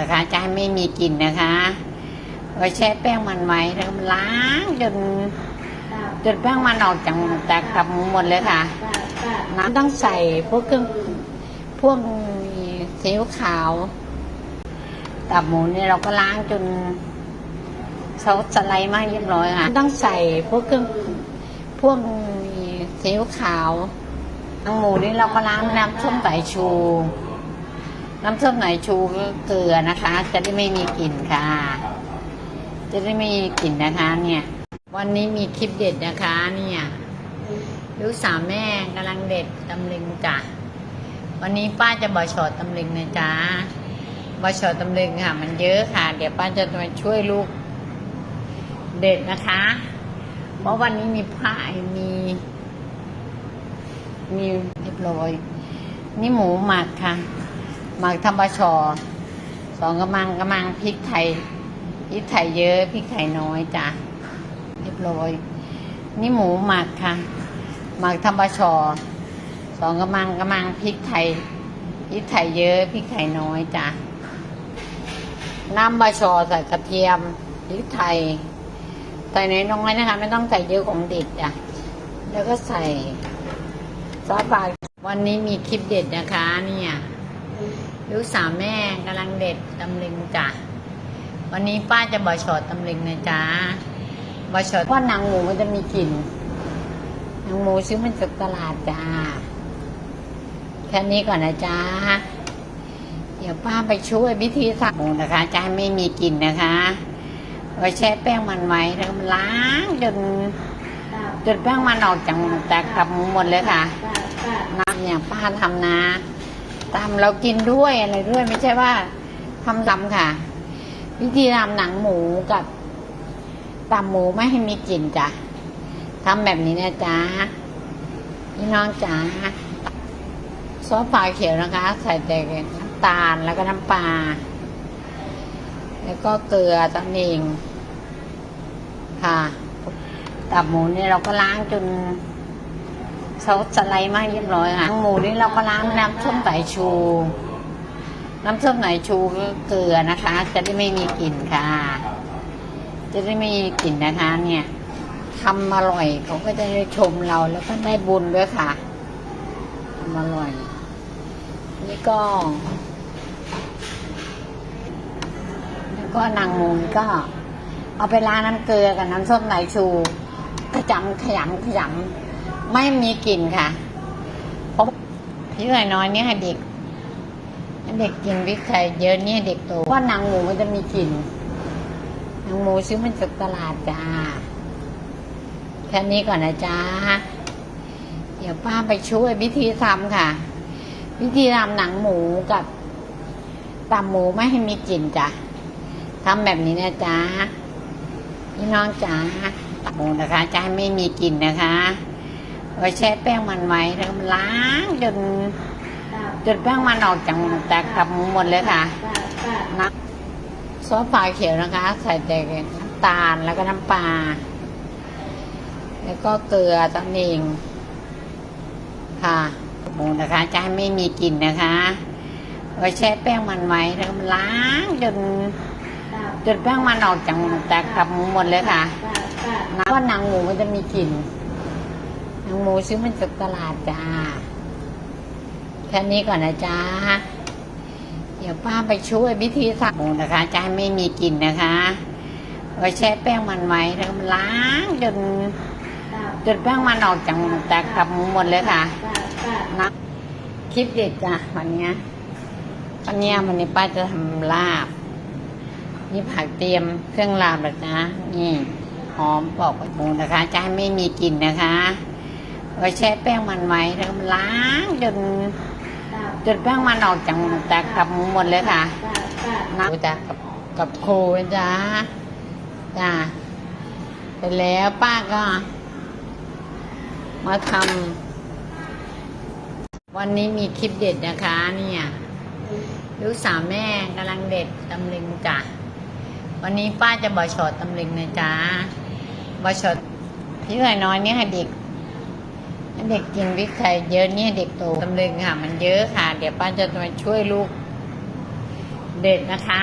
นะคะจะให้ไม่มีกลิ่นนะคะไว้แช่แป้งมันไว้แล้วก็ล้างจนจนแป้งมันออกจากจากกับหมูหมดเลยค่ะ น้ำต้องใส่พวกเครื่องพวกซีอิ๊วขาวตับหมูเนี่ยเราก็ล้างจนซอสสไลด์มากเรียบร้อยค่ะ ต้องใส่พวกเครื่องพวกซีอิ๊วขาวทั้งหมูนี่เราก็ล้างน้ำส้มสายชู น้ำส้มสายชูก็เกลือนะคะ จะได้ไม่มีกลิ่นค่ะ จะได้ไม่มีกลิ่นนะคะ เนี่ย วันนี้มีคลิปเด็ดนะคะ เนี่ยลูกสาวแม่กำลังเด็ดตำลึงจ้ะวันนี้ป้าจะบอชอตตำลึงนะจ๊ะบอชอตตำลึงค่ะ มันเยอะค่ะ เดี๋ยวป้าจะมาช่วยลูกเด็ดนะคะ เพราะวันนี้มีผ้ามี มีเรียบร้อย นี่หมูหมักค่ะ หมักทำบะชอสองกระมังกระมังพริกไทยพริกไทยเยอะพริกไทยน้อยจ้ะเรียบร้อยนี่หมูหมักค่ะหมักทำบะชอสองกระมังกระมังพริกไทยพริกไทยเยอะพริกไทยน้อยจ้ะน้ำบะชอใส่กระเทียมพริกไทยใส่น้อยๆนะคะ ไม่ต้องใส่เยอะของเด็กจ้ะแล้วก็ใส่ซอสปลาวันนี้มีคลิปเด็ดนะคะเนี่ย ลูกสาวแม่กำลังเด็ดตำลึงจ้ะวันนี้ป้าจะบอชอตตำลึงนะจ๊ะบอชอตเพราะหนังหมูมันจะมีกลิ่นหนังหมูซื้อมันจากตลาดจ้าแค่นี้ก่อนนะจ๊ะเดี๋ยวป้าไปช่วยวิธีทำหมูนะคะจะให้ไม่มีกลิ่นนะคะไว้แช่แป้งมันไว้แล้วก็ล้างจนจนแป้งมันออกจากจากกับหมูหมดเลยค่ะน้ำอย่างป้าทำนะ ทำเรากินด้วยอะไรด้วยไม่ใช่ว่าทำทำค่ะ วิธีทำหนังหมูกับตำหมูไม่ให้มีกลิ่นจ้ะทำแบบนี้นะจ๊ะพี่น้องจ๋าซอสปลาเขียวนะคะ ใส่แต่น้ำตาลแล้วก็น้ำปลาแล้วก็เกลือตำเองค่ะตับหมูเนี่ยเราก็ล้างจน ซอสสไลด์มากเรียบร้อยค่ะหมูนี่เราก็ล้างน้ำส้มสายชู น้ำส้มสายชูก็เกลือนะคะ จะได้ไม่มีกลิ่นค่ะ จะได้ไม่มีกลิ่นนะคะ เนี่ยทำอร่อยเขาก็จะได้ชมเราแล้วก็ได้บุญด้วยค่ะทำอร่อย นี่ก็ แล้วก็นางมูนก็ เอาไปล้างน้ำเกลือกับน้ำส้มสายชูขจำขยำขยำ ไม่มีกลิ่นค่ะเพราะพี่หน่อยน้อยเนี่ยเด็ก เด็กกินพริกไทยเยอะเนี่ยเด็กโตเพราะหนังหมูมันจะมีกลิ่นหนังหมูซื้อมันจากตลาดจ้าแค่นี้ก่อนนะจ๊ะเดี๋ยวป้าไปช่วยวิธีทำค่ะ วิธีทำหนังหมูกับตำหมูไม่ให้มีกลิ่นจ้ะทำแบบนี้นะจ๊ะพี่น้องจ๋าตับหมูนะคะจะให้ไม่มีกลิ่นนะคะ ไว้แช่แป้งมันไว้แล้วก็ล้างจนจนแป้งมันออกจากจากกับหมูหมดเลยค่ะนะซอสปลาเขียวนะคะ ใส่แต่น้ำตาลแล้วก็น้ำปลาแล้วก็เกลือตำเองค่ะหมูนะคะจะให้ไม่มีกลิ่นนะคะไว้แช่แป้งมันไว้แล้วก็ล้างจนจนแป้งมันออกจากจากกับหมูหมดเลยค่ะนะว่าหนังหมูมันจะมีกลิ่น หนังหมูซื้อมันจากตลาดจ้าแค่นี้ก่อนนะจ๊ะเดี๋ยวป้าไปช่วยวิธีทำหมูนะคะจะให้ไม่มีกลิ่นนะคะไว้แช่แป้งมันไว้แล้วก็ล้างจนจนแป้งมันออกจากจากกับหมูหมดเลยค่ะนะคลิปเด็ดจ้ะวันเนี้ยวันเนี้ยวันนี้ป้าจะทำลาบ นี่ผักเตรียมเครื่องลาบแล้วนะนี่หอมปอกหมูนะคะจะให้ไม่มีกลิ่นนะคะ ไว้แช่แป้งมันไว้แล้วก็ล้างจนจนแป้งมันออกจากจากกับหมูหมดเลยค่ะนะจ้ะกับกับโคนะจ้าจ้าไปแล้วป้าก็ มาทำวันนี้มีคลิปเด็ดนะคะเนี่ยลูกสาวแม่กำลังเด็ดตำลึงจ้ะวันนี้ป้าจะบอชอตตำลึงนะจ๊ะบอชอตพี่หน่อยน้อยเนี่ยให้เด็กให้ เด็กกินพริกไทยเยอะเนี่ยเด็กโตตำลึงค่ะ มันเยอะค่ะ เดี๋ยวป้าจะมาช่วยลูก เด็ดนะคะ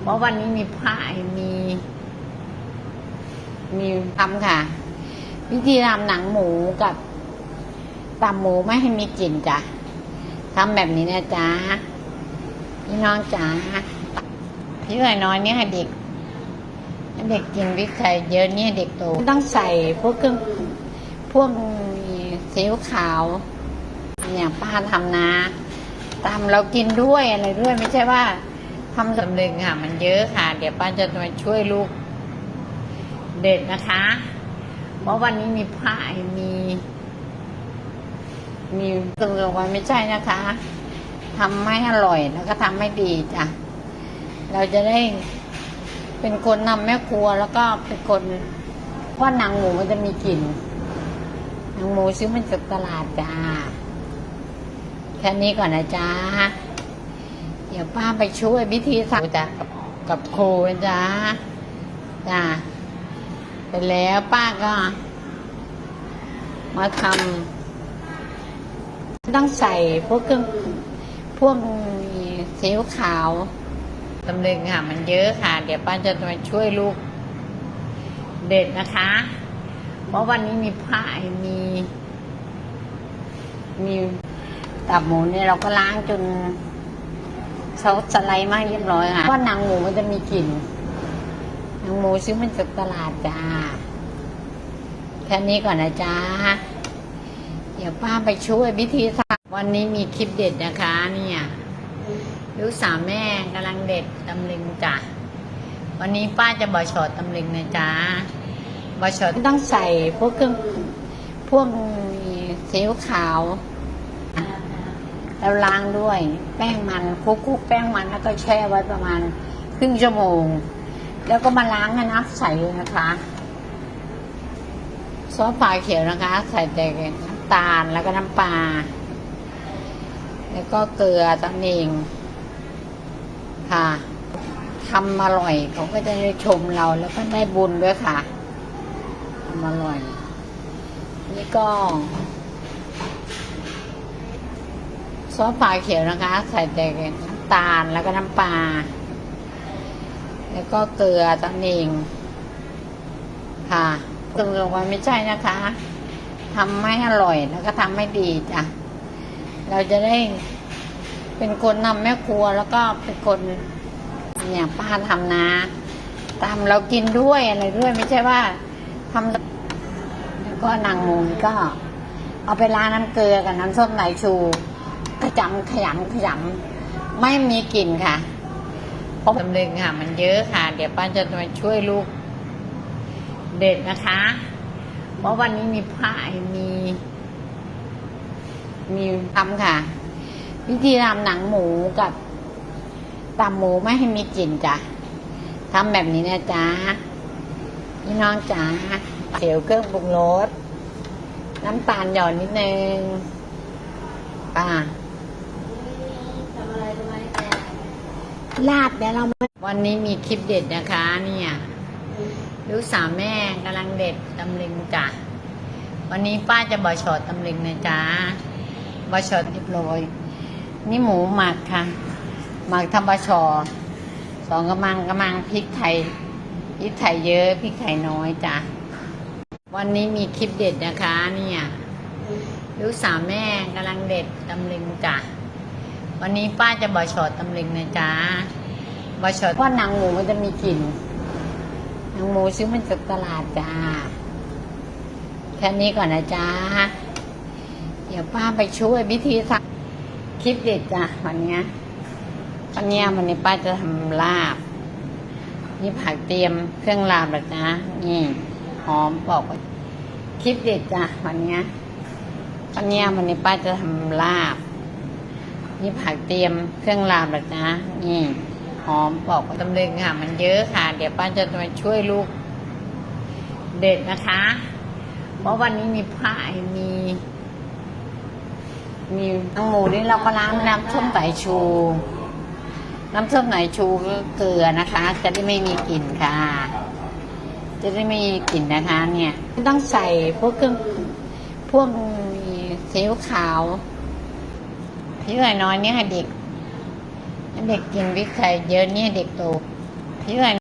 เพราะวันนี้มีพามี มีทำค่ะ วิธีทำหนังหมูกับตำหมูไม่ให้มีกลิ่นจ้ะทำแบบนี้นะจ๊ะพี่น้องจ๋าพี่หน่อยน้อยเนี่ยเด็ก เด็กกินพริกไทยเยอะเนี่ยเด็กโตต้องใส่พวกเครื่องพวก ซีอิ๊วขาวอย่างป้าทำนะตำเรากินด้วยอะไรด้วยไม่ใช่ว่าทำสำเร็จค่ะ มันเยอะค่ะ เดี๋ยวป้าจะมาช่วยลูกเด็ดนะคะเพราะวันนี้มีพามี มีตรงๆไว้ไม่ใช่นะคะทำให้อร่อยแล้วก็ทำให้ดีจ้ะเราจะได้เป็นคนนำแม่ครัวแล้วก็เป็นคนเพราะหนังหมูมันจะมีกลิ่น นังหมูซื้อมันจากตลาดจ้า แค่นี้ก่อนนะจ๊ะเดี๋ยวป้าไปช่วยวิธีทำจ้ะกับกับครูนะจ๊ะจ้าไปแล้วป้าก็ มาทำต้องใส่พวกเครื่องพวกซีอิ๊วขาวตำลึงค่ะ มันเยอะค่ะ เดี๋ยวป้าจะมาช่วยลูกเด็ดนะคะ เพราะวันนี้มีพามี มีตับหมูเนี่ยเราก็ล้างจนเขาสไลด์มาเรียบร้อยค่ะเพราะหนังหมูมันจะมีกลิ่นหนังหมูซื้อมันจากตลาดจ้าแค่นี้ก่อนนะจ๊ะเดี๋ยวป้าไปช่วยวิธีทำวันนี้มีคลิปเด็ดนะคะ เนี่ยลูกสาวแม่กำลังเด็ดตำลึงจ้ะวันนี้ป้าจะบอชอตตำลึงนะจ๊ะ บอชอตต้องใส่พวกเครื่องพวกซีอิ๊วขาวแล้วล้างด้วย แป้งมันคลุกๆแป้งมันแล้วก็แช่ไว้ประมาณครึ่งชั่วโมง แล้วก็มาล้างนะใส่เลยนะคะซอสปลาเขียวนะคะ ใส่แต่น้ำตาลแล้วก็น้ำปลาแล้วก็เกลือตั้งเองค่ะทำอร่อยเขาก็จะได้ชมเราแล้วก็ได้บุญด้วยค่ะ อร่อย นี่ก็ ซอสปลาเขียวนะคะ ใส่แต่น้ำตาลแล้วก็น้ำปลา แล้วก็เกลือตั้งเองค่ะตรงลงไปไม่ใช่นะคะทำให้อร่อยแล้วก็ทำให้ดีจ้ะ เราจะได้เป็นคนนำแม่ครัวแล้วก็เป็นคนอย่างป้าทำนะตามเรากินด้วยอะไรด้วยไม่ใช่ว่า ทำแล้วก็นางหมูนี่ก็ เอาไปล้างน้ำเกลือกับน้ำส้มสายชูขยำขยำขยำไม่มีกลิ่นค่ะเพราะตำลึงค่ะ มันเยอะค่ะ เดี๋ยวป้าจะมาช่วยลูกเด็ดนะคะ เพราะวันนี้มีพามี มีทำค่ะ วิธีทำหนังหมูกับตำหมูไม่ให้มีกลิ่นจ้ะทำแบบนี้นะจ๊ะ พี่น้องจ๋าเขียวเครื่องปรุงรสน้ำตาลหย่อนนิดนึงป่าทำอะไรรู้ไหมแต่ลาบเดี๋ยวเรามาวันนี้มีคลิปเด็ดนะคะ เนี่ยลูกสาวแม่กำลังเด็ดตำลึงจ้ะวันนี้ป้าจะบอชอตตำลึงนะจ๊ะบอชอตเรียบร้อยนี่หมูหมักค่ะ หมักทำบอชอสองกระมังกระมังพริกไทย พริกไทยเยอะพริกไทยน้อยจ้ะวันนี้มีคลิปเด็ดนะคะ เนี่ยลูกสาวแม่กำลังเด็ดตำลึงจ้ะวันนี้ป้าจะบอชอตตำลึงนะจ๊ะบอชอตเพราะหนังหมูมันจะมีกลิ่นหนังหมูซื้อมันจากตลาดจ้าแค่นี้ก่อนนะจ๊ะเดี๋ยวป้าไปช่วยวิธีทำคลิปเด็ดจ้ะวันนี้วันเนี้ยวันนี้ป้าจะทำลาบ นี่ผักเตรียมเครื่องลาบแล้วจ้ะนี่หอมบอกว่าคลิปเด็ดจ้ะวันนี้วันเนี้ยวันนี้ป้าจะทำลาบนี่ผักเตรียมเครื่องรามแล้วนะนี่หอมปอกตำลึงค่ะ มันเยอะค่ะ เดี๋ยวป้าจะมาช่วยลูกเด็ดนะคะ เพราะวันนี้มีพามีมีน้ำหมูนี่เราก็ล้างน้ำส้มสายชู น้ำส้มสายชูก็เกลือนะคะ จะได้ไม่มีกลิ่นค่ะ จะได้ไม่มีกลิ่นนะคะ เนี่ย ต้องใส่พวกเครื่องพวกซีอิ๊วขาวพี่หน่อยน้อยเนี่ยเด็ก เด็กกินพริกไทยเยอะเนี่ยเด็กโตพี่อ